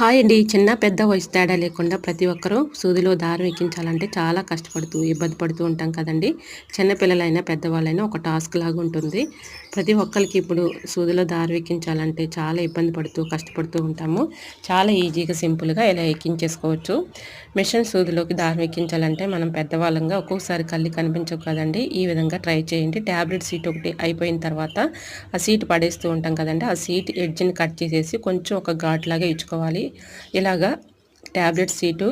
Hi అండి. చిన్న పెద్ద వయసు తేడా లేకుండా ప్రతి ఒక్కరూ సూదిలో దారం ఎక్కించాలంటే చాలా కష్టపడుతూ ఇబ్బంది పడుతూ ఉంటాం కదండి. చిన్నపిల్లలైనా పెద్దవాళ్ళైనా ఒక టాస్క్ లాగా ఉంటుంది. ప్రతి ఒక్కరికి ఇప్పుడు సూదిలో దారం ఎక్కించాలంటే చాలా ఇబ్బంది పడుతూ కష్టపడుతూ ఉంటాము. చాలా ఈజీగా సింపుల్గా ఇలా ఎక్కించేసుకోవచ్చు. మిషన్ సూదిలోకి దారం ఎక్కించాలంటే మనం పెద్దవాళ్ళంగా ఒక్కొక్కసారి కళ్ళు కనిపించవు కదండి. ఈ విధంగా ట్రై చేయండి. ట్యాబ్లెట్ సీట్ ఒకటి అయిపోయిన తర్వాత ఆ సీట్ పడేస్తూ ఉంటాం కదండి. ఆ సీట్ ఎడ్జ్ని కట్ చేసేసి కొంచెం ఒక ఘాట్ లాగా ఇచ్చుకోవాలి. ఇలాగా ట్యాబ్లెట్ సీటు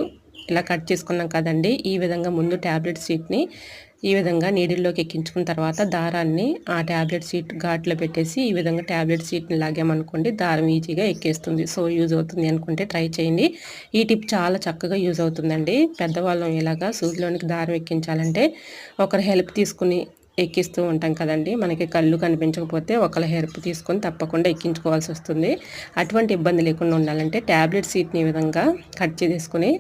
ఇలా కట్ చేసుకున్నాం కదండి. ఈ విధంగా ముందు ట్యాబ్లెట్ సీట్ని ఈ విధంగా నీడిల్లోకి ఎక్కించుకున్న తర్వాత దారాన్ని ఆ ట్యాబ్లెట్ సీట్ ఘాట్లో పెట్టేసి ఈ విధంగా ట్యాబ్లెట్ సీట్ని లాగామనుకోండి దారం ఈజీగా ఎక్కేస్తుంది. సో యూజ్ అవుతుంది అనుకుంటే ట్రై చేయండి. ఈ టిప్ చాలా చక్కగా యూజ్ అవుతుందండి. పెద్దవాళ్ళం ఇలాగా సూదిలోనికి దారం ఎక్కించాలంటే ఒకరి హెల్ప్ తీసుకుని ఎక్కిస్తూ ఉంటాం కదండి. మనకి కళ్ళు కనిపించకపోతే ఒకళ్ళ హెల్ప్ తీసుకొని తప్పకుండా ఎక్కించుకోవాల్సి వస్తుంది. అటువంటి ఇబ్బంది లేకుండా ఉండాలంటే ట్యాబ్లెట్ సీట్ని ఈ విధంగా కట్ చేసుకుని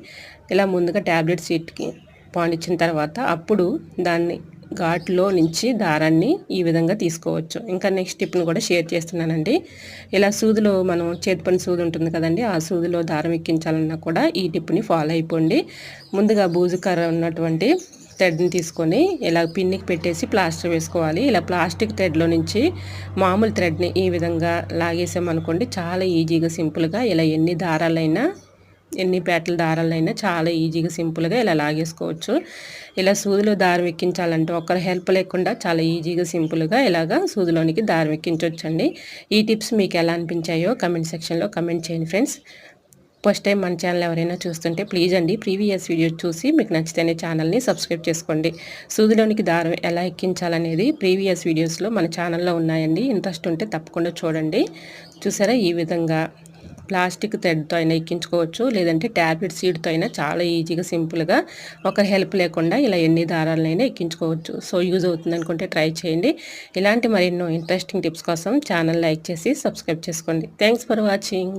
ఇలా ముందుగా ట్యాబ్లెట్ సీట్కి పాండిచ్చిన తర్వాత అప్పుడు దాన్ని ఘాట్లో నుంచి దారాన్ని ఈ విధంగా తీసుకోవచ్చు. ఇంకా నెక్స్ట్ టిప్ను కూడా షేర్ చేస్తున్నానండి. ఇలా సూదిలో మనం చేతి పని సూది ఉంటుంది కదండి. ఆ సూదిలో దారం ఎక్కించాలన్నా కూడా ఈ టిప్ని ఫాలో అయిపోండి. ముందుగా బూజుకర్ర ఉన్నటువంటి థ్రెడ్ని తీసుకొని ఇలా పిన్నికి పెట్టేసి ప్లాస్టర్ వేసుకోవాలి. ఇలా ప్లాస్టిక్ థ్రెడ్లో నుంచి మామూలు థ్రెడ్ని ఈ విధంగా లాగేసామనుకోండి చాలా ఈజీగా సింపుల్గా ఇలా ఎన్ని దారాలైనా ఎన్ని పేటల దారాలైనా చాలా ఈజీగా సింపుల్గా ఇలా లాగేసుకోవచ్చు. ఇలా సూదిలో దారం ఎక్కించాలంటే ఒకరి హెల్ప్ లేకుండా చాలా ఈజీగా సింపుల్గా ఇలాగా సూదిలోనికి దారం ఎక్కించవచ్చండి ఈ టిప్స్ మీకు ఎలా అనిపించాయో కమెంట్ సెక్షన్లో కమెంట్ చేయండి ఫ్రెండ్స్. ఫస్ట్ టైం మన ఛానల్ ఎవరైనా చూస్తుంటే ప్లీజ్ అండి ప్రీవియస్ వీడియో చూసి మీకు నచ్చితేనే ఛానల్ని సబ్స్క్రైబ్ చేసుకోండి. సూదిలోనికి దారం ఎలా ఎక్కించాలనేది ప్రీవియస్ వీడియోస్లో మన ఛానల్లో ఉన్నాయండి. ఇంట్రెస్ట్ ఉంటే తప్పకుండా చూడండి. చూసారా? ఈ విధంగా ప్లాస్టిక్ థ్రెడ్తో అయినా ఎక్కించుకోవచ్చు. లేదంటే ట్యాబ్లెట్ సీడ్తో అయినా చాలా ఈజీగా సింపుల్గా ఒకరి హెల్ప్ లేకుండా ఇలా ఎన్ని దారాలైనా ఎక్కించుకోవచ్చు. సో యూజ్ అవుతుంది అనుకుంటే ట్రై చేయండి. ఇలాంటి మరెన్నో ఇంట్రెస్టింగ్ టిప్స్ కోసం ఛానల్ లైక్ చేసి సబ్స్క్రైబ్ చేసుకోండి. Thanks for watching.